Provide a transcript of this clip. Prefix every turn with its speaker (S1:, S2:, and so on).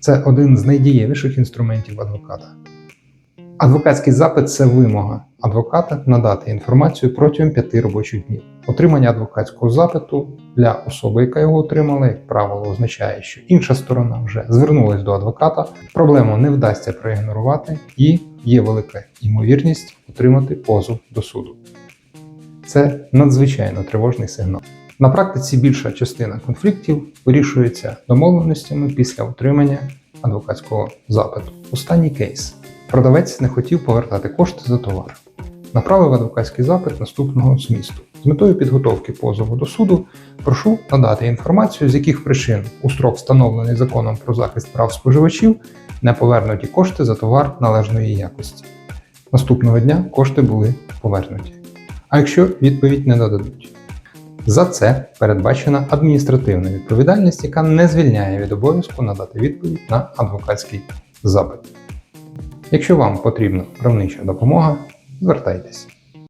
S1: Це один з найдієвіших інструментів адвоката. Адвокатський запит це вимога адвоката надати інформацію протягом 5 робочих днів. Отримання адвокатського запиту для особи, яка його отримала, як правило, означає, що інша сторона вже звернулась до адвоката, проблему не вдасться проігнорувати і є велика ймовірність отримати позов до суду. Це надзвичайно тривожний сигнал. На практиці більша частина конфліктів вирішується домовленостями після отримання адвокатського запиту. Останній кейс. Продавець не хотів повертати кошти за товар. Направив адвокатський запит наступного змісту. З метою підготовки позову до суду прошу надати інформацію, з яких причин у строк, встановлений законом про захист прав споживачів, не повернуті кошти за товар належної якості. Наступного дня кошти були повернуті. А якщо відповідь не нададуть? За це передбачена адміністративна відповідальність, яка не звільняє від обов'язку надати відповідь на адвокатський запит. Якщо вам потрібна правнича допомога, звертайтеся.